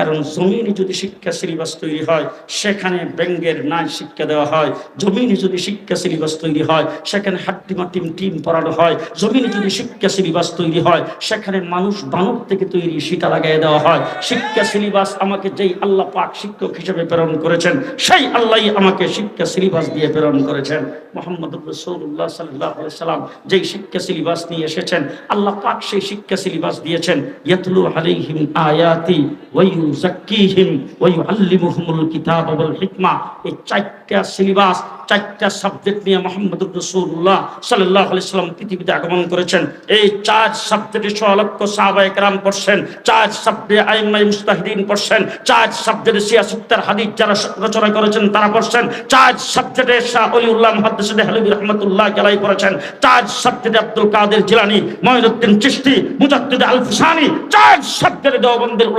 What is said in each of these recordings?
কারণ জমিনে যদি শিক্ষা সিলেবাস তৈরি হয়, সেখানে ব্যঙ্গের নাচ শিক্ষা দেওয়া হয়। জমিনে যদি শিক্ষা সিলেবাস তৈরি হয়, সেখানে হাট্টিমা টিম টিম পড়ানো হয়। জমিনে যদি শিক্ষা সিলেবাস তৈরি হয়, সেখানে মানুষ বানর থেকে তৈরি সেটা লাগাই দেওয়া হয়। শিক্ষা সিলেবাস আমাকে যেই আল্লাহ পাক শিক্ষক হিসেবে প্রেরণ করেছেন, সেই আল্লাহই আমাকে শিক্ষা সিলেবাস দিয়ে প্রেরণ করেছেন। মোহাম্মদ রসৌল্লাহ সাল্লাহ সাল্লাম যেই শিক্ষা সিলেবাস নিয়ে এসেছেন, আল্লাহ পাক সেই শিক্ষা সিলেবাস দিয়েছেন, ইয়াতলু আলাইহিম আয়াতি ওয়ায়ু জাক্কিহিম ওয়ায়ু আল্লিমুহুমুল কিতাব ওয়াল হিকমা এই চারটা সিলেবাস চারটা সাবজেক্ট নিয়ে মোহাম্মদ রসুল্লাহ সাল্লাহ সাল্লাম পৃথিবীতে আগমন করেছেন। এই চার সাবজেক্টে ছ লক্ষ সাহাবায়ে কেরাম পড়ছেন, চার সাবজেক্টে আইমাই মুস্তাহিদিন পড়ছেন, চার সাবজেক্টে সিয়াসুত্তার হাদিস যারা রচনা করেছেন তারা পড়ছেন, চার সাবজেক্টে শাহ মুহাদ্দিস গেলাই পড়েছেন, চার সাবজেক্টে আব্দুল কাদের জিলানি মঈনুদ্দিন চিশতি, মুজাদ্দিদ আল চার সাবজেক্টে দেওবন্দের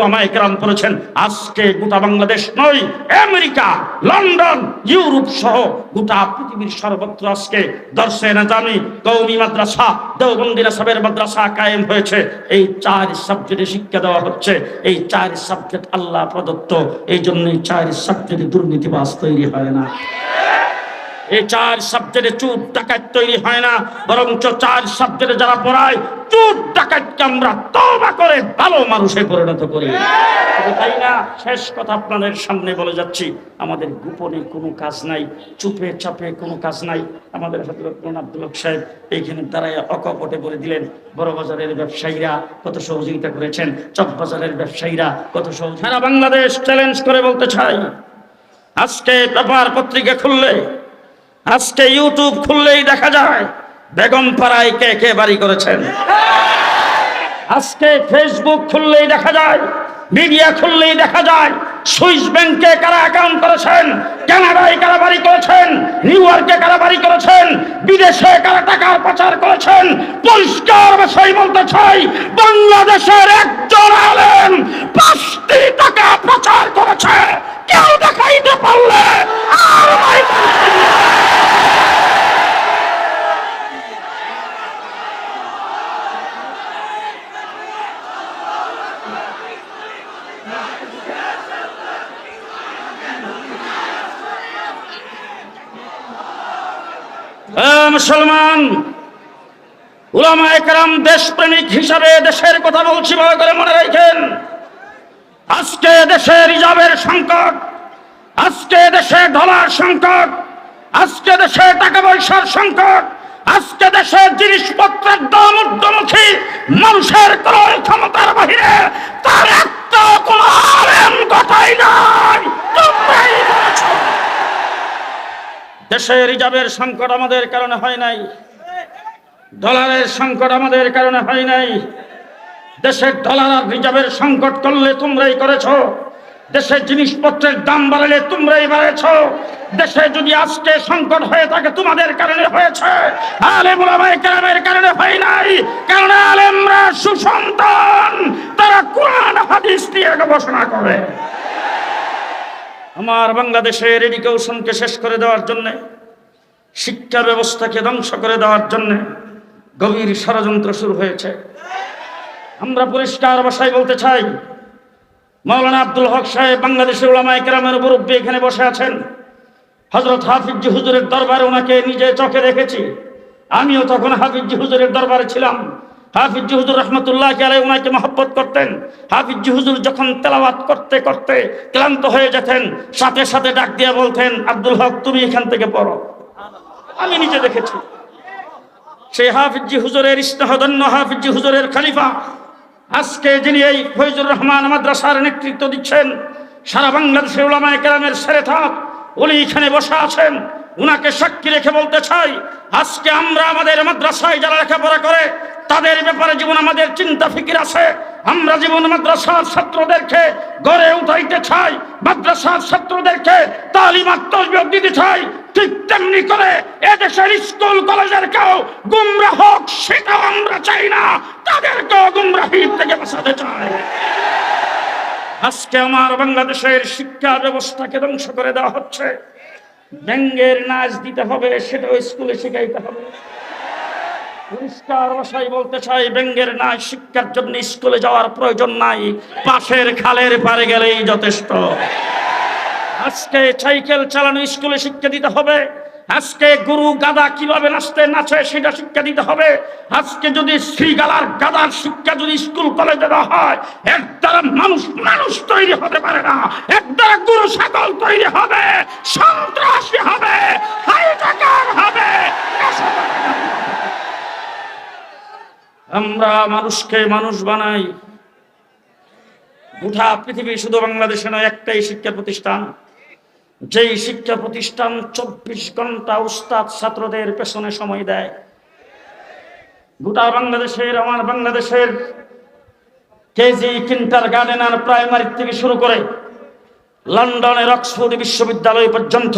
পড়েছেন। আজকে গোটা বাংলাদেশ নয়, আমেরিকা, লন্ডন, ইউরোপ সহ গোটা পৃথিবীর সর্বত্র আজকে দর্শে নাজামি কৌমি মাদ্রাসা দেওবন্দির সাবের মাদ্রাসা কায়েম হয়েছে। এই চার সাবজেক্টে শিক্ষা দেওয়া হচ্ছে। এই চার সাবজেক্ট আল্লাহ প্রদত্ত। এই জন্য এই চার সাবজেক্টে দুর্নীতিবাস তৈরি হয় না। এই চার সাবজেক্টে চুর ডাকাত তৈরি হয় না, বরঞ্চ চার সাবজেক্টে যারা পড়ায় চুর ডাকাতকে আমরা তবা করে ভালো মানুষে পরিণত করি। তাই না, শেষ কথা আপনাদের সামনে বলে যাচ্ছি, আমাদের গোপনে কোনো কাজ নাই, চুপে চাপে কোনো কাজ নাই। আমাদের হজরত আব্দুল সাহেব এইখানে দাঁড়ায় অকপটে বলে দিলেন, বড় বাজারের ব্যবসায়ীরা কত সহযোগিতা করেছেন, চক বাজারের ব্যবসায়ীরা কত সহযোগিতা বাংলাদেশ চ্যালেঞ্জ করে বলতে চাই। আজকে পেপার পত্রিকা খুললে আজকে ইউটিউব খুললেই দেখা যায় বেগম পাড়ায় কে কে বাড়ি করেছেন। আজকে ফেসবুক খুললেই দেখা যায়, মিডিয়া খুললেই দেখা যায়, সুইস ব্যাংকে কারা অ্যাকাউন্ট করেছেন, কানাডায় কারা বাড়ি করেছেন, নিউ ইয়র্কে কারা বাড়ি করেছেন, বিদেশে কারা টাকার পাচার করেছেন, পরিষ্কার বিষয় বলতে চাই, বাংলাদেশের একজন আলেম পাঁচটি টাকা পাচার করেছে, কেউ দেখাইতে পারলে আর নাই। এ মুসলমান। উলামা একরাম দেশপ্রেমিক হিসাবে দেশের কথা বলছি, ভালো করে মনে রাখেন। আজকে দেশে রিজার্ভের সংকট, আজকে দেশে ডলার সংকট, আজকে দেশে টাকা পয়সার সংকট, আজকে দেশে জিনিসপত্রের দাম ঊর্ধ্বমুখী, মানুষের ক্রয় ক্ষমতার বাহিরে তার একটা কোনো আলেম কথাই নাই। তোমরাই। দেশে রিজার্ভের সংকট আমাদের কারণে হয় নাই। ডলারের সংকট আমাদের কারণে হয় নাই। দেশের ডলার আর রিজার্ভের সংকট করলে তোমরাই করেছ। দেশের জিনিসপত্রের দাম বাড়ালে তোমরাই বাড়াইছ দেশে যদি আজকে সংকট হয়ে থাকে, তোমাদের কারণে হয়েছে। আলেম কেরামের কারণে হয় নাই। কারণ আলেমরা সুসন্তান। তারা কোরআন, হাদিস দিয়ে গবেষণা করে। আমার বাংলাদেশের এডুকেশনকে শেষ করে দেওয়ার জন্যে, শিক্ষা ব্যবস্থাকে ধ্বংস করে দেওয়ার জন্যে গভীর ষড়যন্ত্র শুরু হয়েছে। আমরা পরিষ্কার ভাষায় বলতে চাই, মাওলানা আব্দুল হক সাহেব বাংলাদেশের ওলামায় কেরামের মুরব্বী এখানে বসে আছেন। হজরত হাফিজ হুজুরের দরবারে ওনাকে নিজে চোখে দেখেছি। আমিও তখন হাফিজ হুজুরের দরবারে ছিলাম। হাফিজ হুজুর রহমতুল্লাহ আলাই ওনাকে মহব্বত করতেন। হাফিজ হুজুর যখন তেলাওয়াত করতে করতে ক্লান্ত হয়ে যেতেন, সাথে সাথে ডাক দিয়ে বলতেন, আব্দুল হক, তুমি এখান থেকে পড়ো। আমি নিজে দেখেছি। সেই হাফিজি হুজুরের ইস্তেহদন্য হাফিজি হুজুরের খালিফা, আজকে যিনি এই ফৈজুর রহমান মাদ্রাসার নেতৃত্ব দিচ্ছেন, সারা বাংলাদেশের ওলামায় কেরামের সেরে থাক, উনি এখানে বসে আছেন। উনাকে সাক্ষী রেখে বলতে চাই, আজকে আমরা আমাদের মাদ্রাসায় যারা লেখাপড়া করে, তাদের ব্যাপারে জীবন আমাদের চিন্তা ফিকির আছে, আমরা জীবন মাদ্রাসার ছাত্রদেরকে গড়ে উঠাইতে চাই, মাদ্রাসার ছাত্রদেরকে তালিমাত তসবিয়ত দিতে চাই, ঠিক তেমনি করে এদেশের স্কুল কলেজের কেউ গুমরা হোক, সেটাও আমরা চাই না, তাদেরকেও গুমরাহির থেকে বাঁচাতে চাই। আজকে আমার বাংলাদেশের শিক্ষা ব্যবস্থাকে ধ্বংস করে দেওয়া হচ্ছে। ব্যঙ্গের নাচ দিতে হবে সেটাও স্কুলে শেখাইতে হবে। পরিষ্কার ভাষায় বলতে চাই, ব্যঙ্গের নাচ শিক্ষার জন্য স্কুলে যাওয়ার প্রয়োজন নাই। পাশের খালের পারে গেলেই যথেষ্ট। আজকে সাইকেল চালানো স্কুলে শিক্ষা দিতে হবে। আজকে গুরু গাদা কীভাবে নাচতে নাচে সেটা শিক্ষা দিতে হবে। আজকে যদি শ্রীগালার গাদার শিক্ষা যদি স্কুল কলেজে দেওয়া হয় এর দ্বারা মানুষ মানুষ তৈরি হতে পারে না। এর দ্বারা গুরু ছাগল তৈরি হবে, সন্ত্রাসী হবে হবে আমরা মানুষকে মানুষ বানাই। গোটা পৃথিবী শুধু বাংলাদেশে নয়, একটাই শিক্ষা প্রতিষ্ঠান। যেই শিক্ষা প্রতিষ্ঠান চব্বিশ ঘণ্টা উস্তাদ ছাত্রদের পেছনে সময় দেয়। গোটা বাংলাদেশের, আমার বাংলাদেশের কেজি কিন্টার গার্ডেন আর প্রাইমারি থেকে শুরু করে লন্ডনের অক্সফোর্ড বিশ্ববিদ্যালয় পর্যন্ত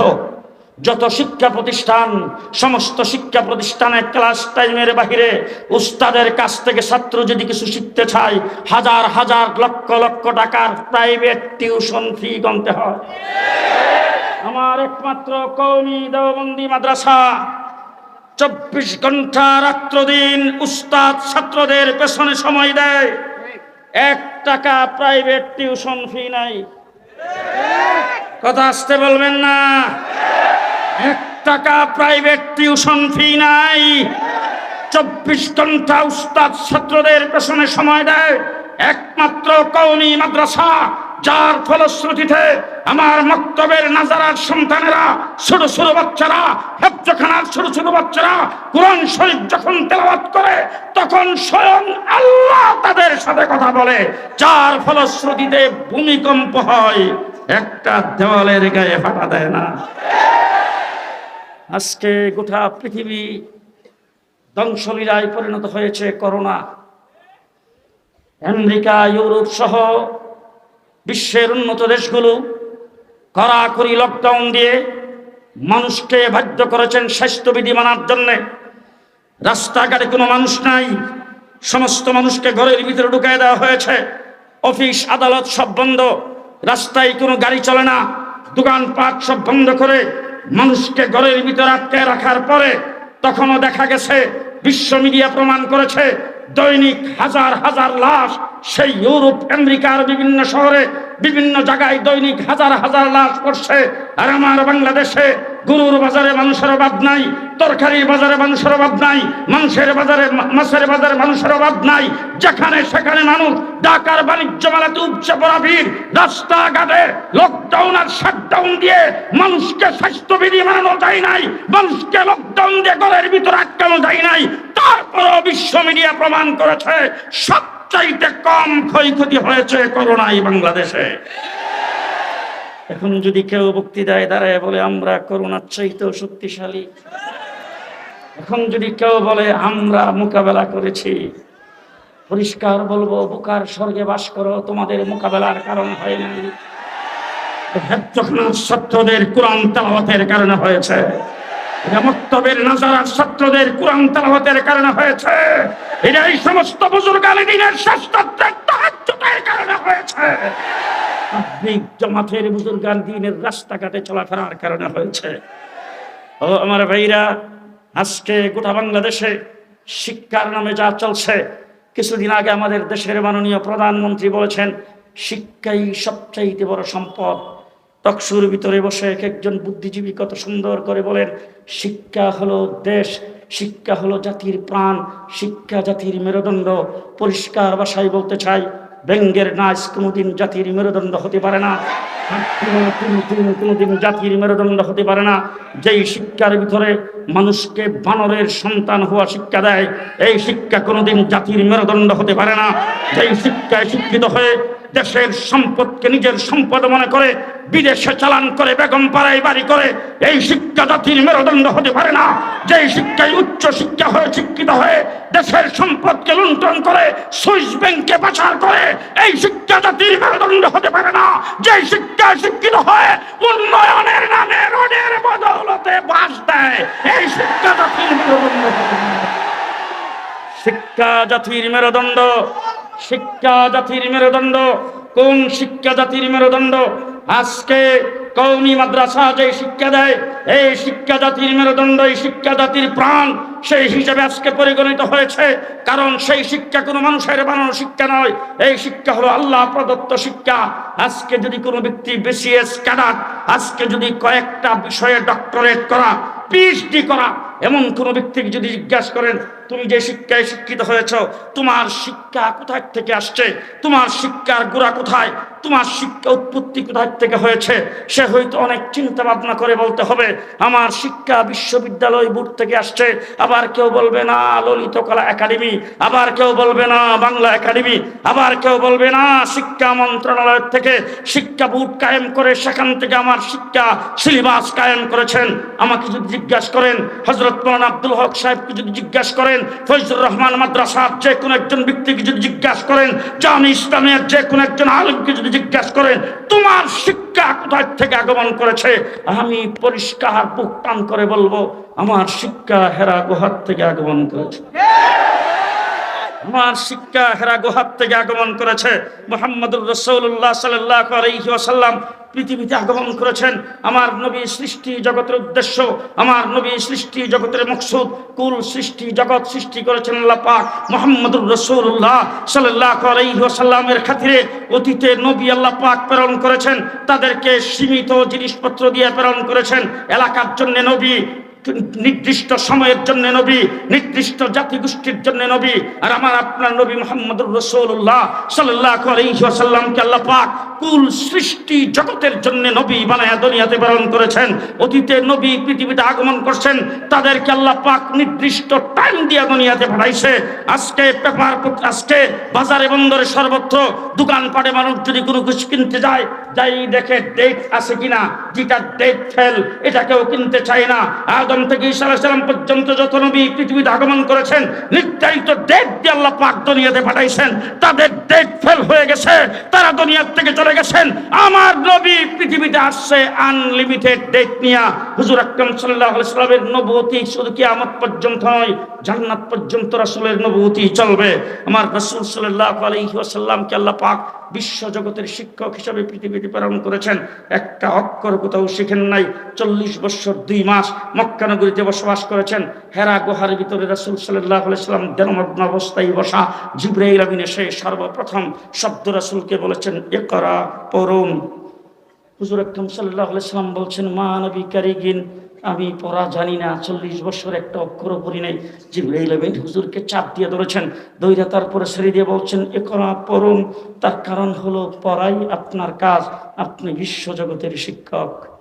যত শিক্ষা প্রতিষ্ঠান, সমস্ত শিক্ষা প্রতিষ্ঠানে ক্লাস টাইমের বাহিরে উস্তাদের কাছ থেকে ছাত্র যদি কিছু শিখতে চায়, হাজার হাজার লক্ষ লক্ষ টাকার প্রাইভেট টিউশন ফি গণতে হয়। আমার একমাত্র কৌমি দেওবন্দি মাদ্রাসা। চব্বিশ ঘণ্টা রাত্র দিন উস্তাদ ছাত্রদের পেছনে সময় দেয়। এক টাকা প্রাইভেট টিউশন ফি নাই। কথা আসতে বলবেন না। এক টাকা প্রাইভেট টিউশন ফি নাই। চব্বিশ ঘণ্টা উস্তাদ ছাত্রদের পেছনে সময় দেয়। একমাত্র কৌমি মাদ্রাসা। যার ফলশ্রুতিতে আমার মক্তবের নাজারার সন্তানেরা, ছোট ছোট বাচ্চারা, হেফজখানার ছোট ছোট বাচ্চারা কোরআন শরীফ যখন তেলাওয়াত করে, তখন স্বয়ং আল্লাহ তাদের সাথে কথা বলে। যার ফলশ্রুতিতে ভূমিকম্প হয়, একটা দেওয়ালের গায়ে ফাটা দেয় না। আজকে গোটা পৃথিবী ধ্বংসলীলায় পরিণত হয়েছে করোনা। আমেরিকা, ইউরোপ সহ বিশ্বের উন্নত দেশগুলো কড়াকড়ি লকডাউন দিয়ে মানুষকে বাধ্য করেছেন স্বাস্থ্যবিধি মানার জন্যে। রাস্তাঘাটে কোনো মানুষ নাই, সমস্ত মানুষকে ঘরের ভিতরে ঢুকাই দেওয়া হয়েছে। অফিস, আদালত সব বন্ধ, রাস্তায় কোনো গাড়ি চলে না, দোকানপাট সব বন্ধ করে মানুষকে ঘরের ভিতরে আটকে রাখার পরে তখনও দেখা গেছে, বিশ্ব মিডিয়া প্রমাণ করেছে দৈনিক হাজার হাজার লাশ সেই ইউরোপ, আমেরিকার বিভিন্ন শহরে, বিভিন্ন জায়গায় দৈনিক হাজার হাজার লাশ পড়ছে। আর আমার বাংলাদেশে গরুর বাজারে মানুষের অভাব নাই তরকারির বাজারে মানুষের অভাব নাই, মাংসের বাজারে মাছের বাজারে মানুষের অভাব নাই, যেখানে সেখানে মানুষ ঢাকার বাণিজ্য মেলাতে উপচে পড়া ভিড়, রাস্তাঘাটে লকডাউন আর শাটডাউন দিয়ে মানুষকে স্বাস্থ্যবিধি মানানো যায় নাই, মানুষকে লকডাউন দিয়ে ঘরের ভিতরে আটকানো যায় নাই, তারপরও বিশ্ব মিডিয়া প্রমাণ করেছে, সবচাইতে কম ক্ষয়ক্ষতি হয়েছে করোনায় বাংলাদেশে। এখন যদি কেউ বক্তৃতায় দাঁড়ায় বলে, আমরা করোনার চাইতেও শক্তিশালী। এখন যদি কেউ বলে, আমরা মোকাবেলা করেছি। পরিষ্কার বলব, বোকার স্বর্গে বাস করো, তোমাদের মোকাবেলার কারণ হয় নাই। ছাত্রদের কোরআন কারণে হয়েছে কারণে হয়েছে সমস্ত কারণে হয়েছে। জামাতের বুজুর্গান দিনের রাস্তাঘাটে চলাফেরার কারণে হয়েছে। ও আমার ভাইরা, আজকে গোটা বাংলাদেশে শিক্ষার নামে যা চলছে, কিছুদিন আগে আমাদের দেশের মাননীয় প্রধানমন্ত্রী বলেছেন, শিক্ষাই সবচাইতে বড় সম্পদ। টকসুর ভিতরে বসে এক একজন বুদ্ধিজীবী কত সুন্দর করে বলেন, শিক্ষা হলো দেশ, শিক্ষা হলো জাতির প্রাণ, শিক্ষা জাতির মেরুদণ্ড। পরিষ্কার ভাষায় বলতে চাই ব্যঙ্গের নাচ কোনোদিন জাতির মেরুদণ্ড হতে পারে না। কোনোদিন জাতির মেরুদণ্ড হতে পারে না। যেই শিক্ষার ভিতরে মানুষকে বানরের সন্তান হওয়া শিক্ষা দেয়, এই শিক্ষা কোনোদিন জাতির মেরুদণ্ড হতে পারে না। যেই শিক্ষায় শিক্ষিত হয়ে দেশের সম্পদকে নিজের সম্পদ মনে করে, বিদেশে চালান করে, বেগম পাড়ায় বাড়ি করে, এই শিক্ষা জাতির মেরুদণ্ড হতে পারে না যেই শিক্ষায় উচ্চ শিক্ষা হয়ে শিক্ষিত হয়ে দেশের সম্পদকে লুণ্ঠন করে, সুইস ব্যাংকে পাচার করে, এই শিক্ষা জাতির মেরুদণ্ড হতে পারে না যে শিক্ষায় শিক্ষিত হয়ে উন্নয়নের নামে রোডের বদৌলতে বাস দেয়, এই শিক্ষা জাতির মেরুদণ্ড। শিক্ষা জাতির মেরুদণ্ড শিক্ষা জাতির মেরুদণ্ড? কোন শিক্ষা জাতির মেরুদণ্ড? আজকে কৌমি মাদ্রাসা যে শিক্ষা দেয়, এই শিক্ষা জাতির মেরুদণ্ড, এই শিক্ষা জাতির প্রাণ সেই হিসেবে আজকে পরিগণিত হয়েছে। কারণ সেই শিক্ষা কোনো মানুষের বানানো শিক্ষা নয়। এই শিক্ষা হলো আল্লাহ প্রদত্ত শিক্ষা। আজকে যদি কোনো ব্যক্তি বিসিএস ক্যাডার, আজকে যদি কয়েকটা বিষয়ে ডক্টরেট করা পিএইচডি করা এমন কোনো ব্যক্তিকে যদি জিজ্ঞাসা করেন, তুমি যে শিক্ষায় শিক্ষিত হয়েছ, তোমার শিক্ষা কোথায় থেকে আসছে? তোমার শিক্ষার গোড়া কোথায়? তোমার শিক্ষা উৎপত্তি কোথায় থেকে হয়েছে? সে হয়তো অনেক চিন্তা ভাবনা করে বলতে হবে, আমার শিক্ষা বিশ্ববিদ্যালয় বোর্ড থেকে আসছে। আবার কেউ বলবে, না, ললিত কলা একাডেমি। আবার কেউ বলবে, না, বাংলা একাডেমি। আবার কেউ বলবে, না, শিক্ষা মন্ত্রণালয়ের থেকে শিক্ষা বোর্ড কায়েম করে সেখান থেকে আমার শিক্ষা সিলেবাস কায়েম করেছেন। আমাকে যদি জিজ্ঞাসা করেন হজরত মৌলানা আব্দুল হক সাহেবকে যদি জিজ্ঞাসা করেন, ফৈজুর রহমান মাদ্রাসার যে কোনো একজন ব্যক্তিকে যদি জিজ্ঞাসা করেন, জামি ইসলামের যে কোনো একজন আলমকে যদি জিজ্ঞাসা করেন, তোমার শিক্ষা কোথায় থেকে আগমন করেছে? আমি পরিষ্কার বুক করে বলব, আমার শিক্ষা হেরা গুহার থেকে আগমন করেছে। আমার শিক্ষা হেরা গুহার থেকে আগমন করেছে। মোহাম্মদুর রসৌল্লাহ সাল্লাহ আলাইহি ওয়াসাল্লাম পৃথিবীতে আগমন করেছেন। আমার নবী সৃষ্টি জগতের উদ্দেশ্য, আমার নবী সৃষ্টি জগতের মকসুদ, কুল সৃষ্টি জগৎ সৃষ্টি করেছেন আল্লাহ পাক মোহাম্মদুর রসৌল্লাহ সাল্লাহ খাতিরে অতীতে নবী আল্লাহ পাক প্রেরণ করেছেন, তাদেরকে সীমিত জিনিসপত্র দিয়ে প্রেরণ করেছেন। এলাকার জন্য নবী নির্দিষ্ট সময়ের জন্য নবী, নির্দিষ্ট জাতিগোষ্ঠীর জন্য নবী, আর আমার আপনার নবী মোহাম্মদুর রসুল্লাহ সাল্লাহ আল্লাহ পাক কুল সৃষ্টি জগতের জন্য নবী বানায়া দুনিয়াতে প্রেরণ করেছেন। অতীতে নবী পৃথিবীতে আগমন করছেন, তাদেরকে আল্লাহ পাক নির্দিষ্ট টাইম দিয়ে দুনিয়াতে পাঠাইছে। আজকে পেপার, আজকে বাজারে বন্দরে সর্বত্র, দোকানপাটে মানুষ যদি কোনো কিছু কিনতে যায় যাই দেখে ডেট আছে কিনা, যেটা ডেট ফেল এটা কেউ কিনতে চায় না। আদম থেকে ঈসা আলাইহিস সালাম পর্যন্ত যত নবী পৃথিবীতে আগমন করেছেন, নির্ধারিত ডেট দিয়ে আল্লাহ পাক দুনিয়াতে পাঠাইছেন। তাদের ডেট ফেল হয়ে গেছে, তারা দুনিয়ার থেকে চলে গেছেন। আমার নবী পৃথিবীতে আসছে আনলিমিটেড ডেট নিয়ে। হুজুর আকরাম আলাইহি সাল্লামের নবুয়তি শুধু কিয়ামত পর্যন্ত নয়, জান্নাত পর্যন্ত রাসূলের নবুয়তি চলবে। আমার রাসূল সাল্লাল্লাহু আলাইহি ওয়াসাল্লামকে আল্লাহ পাক বিশ্ব জগতের শিক্ষক হিসাবে পৃথিবীতে প্রেরণ করেছেন। একটা অক্ষর কোথাও শিখেন নাই। চল্লিশ বছর, দুই মাস মক্কানগরীতে বসবাস করেছেন। হেরা গুহার ভিতরে রাসুল সাল্লাহ সাল্লাম দেনমগ্ন অবস্থায় বসা জিব্রাইল আমিন এসে সর্বপ্রথম শব্দ রাসুলকে বলেছেন এ করা পরম হুজুর আকরম সাল্লাহ সাল্লাম বলছেন, মা নবী কারিগিন আমি পড়া জানি না, চল্লিশ বছর একটা অক্ষরও পড়ি নাই। জিবরাইল আমিন হুজুরকে চাপ দিয়ে ধরেছেন দৈরা তারপরে ছেড়ে দিয়ে বলছেন, এ করা পড়ুন, তার কারণ হলো পড়াই আপনার কাজ, আপনি বিশ্বজগতের শিক্ষক।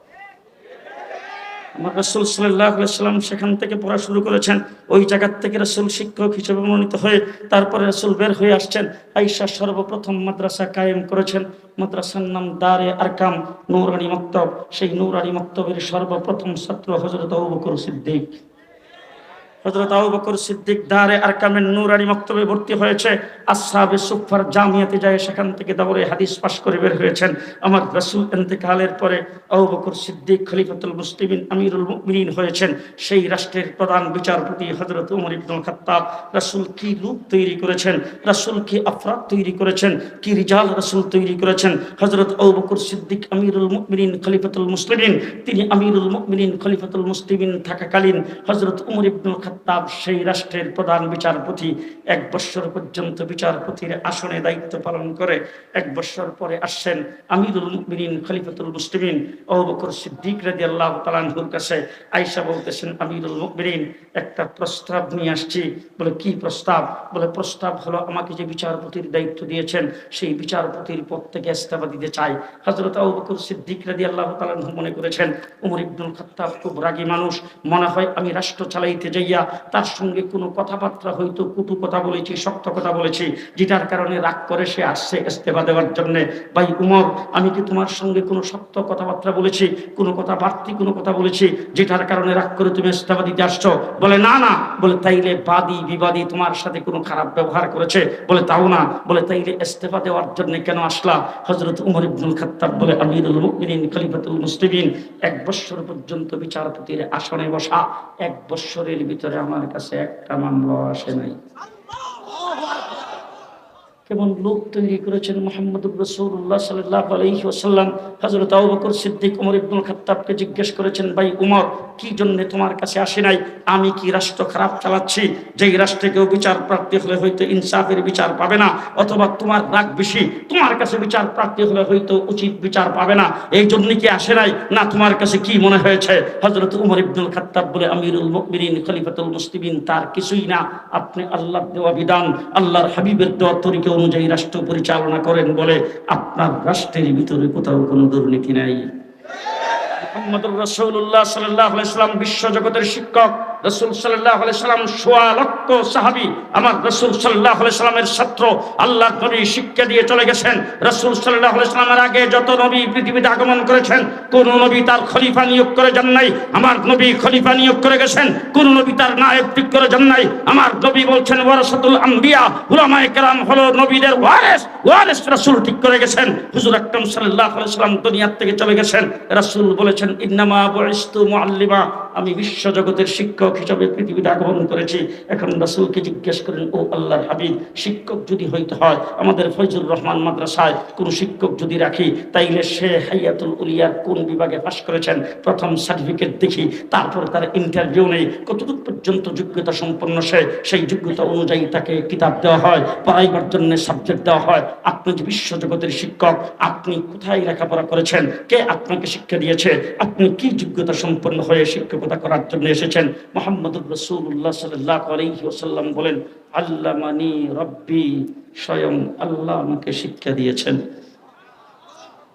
আমার রসুল সাল্লাম সেখান থেকে পড়া শুরু করেছেন। ওই জায়গার থেকে রসুল শিক্ষক হিসেবে মনোনীত হয়ে তারপরে রসুল বের হয়ে আসছেন। আইসা সর্বপ্রথম মাদ্রাসা কায়েম করেছেন। মাদ্রাসার নাম দারে আরকাম নৌরানি মক্তব। সেই নৌরানি মক্তবের সর্বপ্রথম ছাত্র হজরত বকর সিদ্দিক। হজরত আবু বকর সিদ্দিক দারে মক্তবে ভর্তি হয়েছে। আসহাবে জামিয়াতে যায়, সেখান থেকে দৌড়ে হাদিস করে বের হয়েছেন। আমার পরে আবু বকর সিদ্দিক খলিফাতুল মুসলিমিন, আমিরুল মুমিনিন হয়েছেন। সেই রাষ্ট্রের প্রধান বিচারপতি হজরত উমর ইবনুল খাত্তাব, রাসূল কি রূপ তৈরি করেছেন? রাসূল কি আফরাদ তৈরি করেছেন? কি রিজাল রাসূল তৈরি করেছেন? হজরত আবু বকর সিদ্দিক, আমিরুল মুমিনিন, খলিফাতুল মুসলিমিন, তিনি আমিরুল মুমিনিন, খলিফাতুল মুসলিমিন থাকাকালীন হজরত উমর ইবনুল সেই রাষ্ট্রের প্রধান বিচারপতি এক বৎসর পর্যন্ত বিচারপতির আসনে দায়িত্ব পালন করে, এক বৎসর পরে আসছেন আমিরুল মিনিন খলিফাতুল মুসলিমিন ও বকর সিদ্দিক আল্লাহ তালানহুর কাছে আইসা বলতেছেন, আমিরুল মুমিনিন একটা প্রস্তাব নিয়ে আসছি। বলে, কি প্রস্তাব? বলে, প্রস্তাব হলো আমাকে যে বিচারপতির দায়িত্ব দিয়েছেন, সেই বিচারপতির পদ থেকে ইস্তফা দিতে চাই। হযরত আবু বকর সিদ্দিক রাদিয়াল্লাহু তাআলা মনে করেছেন, উমর ইবনুল খাত্তাব খুব রাগী মানুষ। মনে হয় আমি রাষ্ট্র চালাইতে যাইয়া তার সঙ্গে কোনো কথাবার্তা হয়তো কুটু কথা বলেছি, শক্ত কথা বলেছি, যেটার কারণে রাগ করে সে আসছে ইস্তেফা দেওয়ার জন্য। ভাই উমর, আমি কি তোমার সঙ্গে কোনো শক্ত কথাবার্তা বলেছি, কোনো কথা বাড়তি কোনো কথা বলেছি, যেটার কারণে রাগ করে তুমি ইস্তেফা দিতে আসছো? বলে, না না। বলে, তাইলে বাদী, বিবাদী তোমার সাথে কোনো খারাপ ব্যবহার করেছে? বলে, তাও না। বলে, তাইলে ইস্তেফা দেওয়ার জন্য কেন আসলা? হজরত উমর ইবনুল খাত্তাব বলে, আমিরুল মুমিনিন খলিফাতুল মুসলিমিন, এক বৎসর পর্যন্ত বিচারপতির আসনে বসা, এক বৎসরের ভিতরে আমার কাছে একটা মামলা আসে নাই। কেমন লোক তৈরি করেছেন মোহাম্মদুর রসুল্লাহ সাল্লাহ আলহি ওসাল্লাম হজরত আবকর সিদ্দিক উমর ইবনুল খাত্তাবকে জিজ্ঞেস করেছেন, ভাই উমর, কি জন্য তোমার কাছে আসে নাই? আমি কি রাষ্ট্র খারাপ চালাচ্ছি? যেই রাষ্ট্রে কেউ বিচার প্রার্থী হলে হয়তো ইনসাফের বিচার পাবে না, অথবা তোমার রাগ বেশি, তোমার কাছে বিচার প্রার্থী হলে হয়তো উচিত বিচার পাবে না, এই জন্য কি আসে নাই? না, তোমার কাছে কি মনে হয়েছে? হজরত উমর ইবনুল খাত্তাব বলে, আমিরুল মুকমিনিন খলিফাতুল মুসলিমিন, তার কিছুই না। আপনি আল্লাহ দেওয়া বিধান, আল্লাহর হাবিবের দেওয়া তরিকা অনুযায়ী রাষ্ট্র পরিচালনা করেন বলে আপনার রাষ্ট্রের ভিতরে কোথাও কোনো দুর্নীতি নাই। মোহাম্মদুর রসুল্লাহ সাল্লাহ ইসলাম বিশ্ব জগতের শিক্ষক। রসুল সাল্লাহ আলাইসাল্লাম সোয়া লক্ষ সাহাবি, আমার রসুল সাল্লাহ আলাইসাল্লামের ছাত্র আল্লাহ নবী শিক্ষা দিয়ে চলে গেছেন। রসুল সাল্লাহ আলাইসাল্লামের আগে যত নবী পৃথিবীতে আগমন করেছেন, কোন নবী তার খলিফা নিয়োগ করে যান নাই, আমার নবী খলিফা নিয়োগ করে গেছেন, কোন নবী তার নায়ক ঠিক করে যান নাই। আমার নবী বলছেন, ওয়ারাসাতুল আম্বিয়া, উলামায়ে কেরাম হলো নবীদের ওয়ারেস ওয়ারেস রাসূল ঠিক করে গেছেন। হুজুর আকরাম সাল্লাল্লাহু আলাইহি সাল্লাম দুনিয়ার থেকে চলে গেছেন। রাসূল বলেছেন, ইন্নামা বুইস্তু মুআল্লিমা। আমি বিশ্ব জগতের শিক্ষক হিসাবে পৃথিবীতে আগমন করেছি। এখন রাসূলকে জিজ্ঞেস করেন, ও আল্লাহর হাবিব, শিক্ষক যদি হইতে হয়, আমাদের ফয়জুর রহমান মাদ্রাসায় কোন শিক্ষক যদি রাখি, তাইলে সে হাইয়াতুল উলিয়ার কোন বিভাগে পাশ করেছেন? প্রথম সার্টিফিকেট দেখি, তারপরে তার ইন্টারভিউ নেই। কতটুকু পর্যন্ত যোগ্যতা সম্পন্ন সে, সেই যোগ্যতা অনুযায়ী তাকে কিতাব দেওয়া হয়, পড়াইবার জন্য সাবজেক্ট দেওয়া হয়। আপনি যে বিশ্ব জগতের শিক্ষক, আপনি কোথায় লেখাপড়া করেছেন? কে আপনাকে শিক্ষা দিয়েছে? আপনি কি যোগ্যতা সম্পন্ন হয়ে শিক্ষকতা করার জন্য এসেছেন? মোহাম্মদুর রসুল্লাহ সাল্লাহ আলহি ওসাল্লাম বলেন আল্লামানি রব্বি স্বয়ং আল্লাহ আমাকে শিক্ষা দিয়েছেন।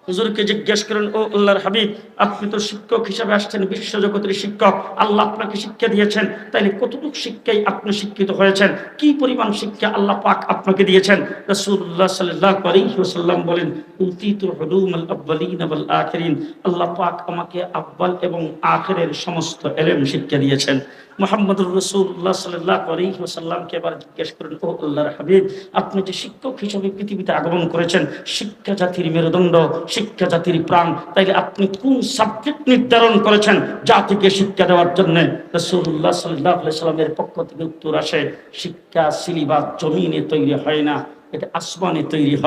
হুজুরকে জিজ্ঞেস করেন, ও আল্লাহর হাবিব, আপনি তো শিক্ষক হিসাবে আসছেন বিশ্ব জগতের শিক্ষক। আল্লাহ আপনাকে শিক্ষা দিয়েছেন। তাইলে কতটুকু শিক্ষায় আপনি শিক্ষিত হয়েছেন? কি পরিমাণ শিক্ষা আল্লাহ পাক আপনাকে দিয়েছেন? রাসূলুল্লাহ সাল্লাল্লাহু আলাইহি ওয়াসাল্লাম বলেন উতিতু হুলুমাল আউয়ালিন ওয়াল আখিরিন। আল্লাহ পাক আমাকে আব্বাল এবং আখিরের সমস্ত এলেম শিক্ষা দিয়েছেন। মোহাম্মদুর রসুল্লাহ সাল্লাহ আলাইহি ওয়াসাল্লামকে এবার জিজ্ঞেস করেন ও আল্লাহর হাবিব, আপনি যে শিক্ষক হিসেবে পৃথিবীতে আগমন করেছেন, শিক্ষা জাতির মেরুদণ্ড, শিক্ষা জাতির প্রাণ, তাইলে আপনি কোন সাবজেক্ট নির্ধারণ করেছেন জাতিকে শিক্ষা দেওয়ার জন্য? রসুল্লাহ সাল্লাহ সাল্লামের পক্ষ থেকে উত্তর আসে, শিক্ষা সিলিবাস জমিনে তৈরি হয় না, এটা আসমানে তৈরি হয়।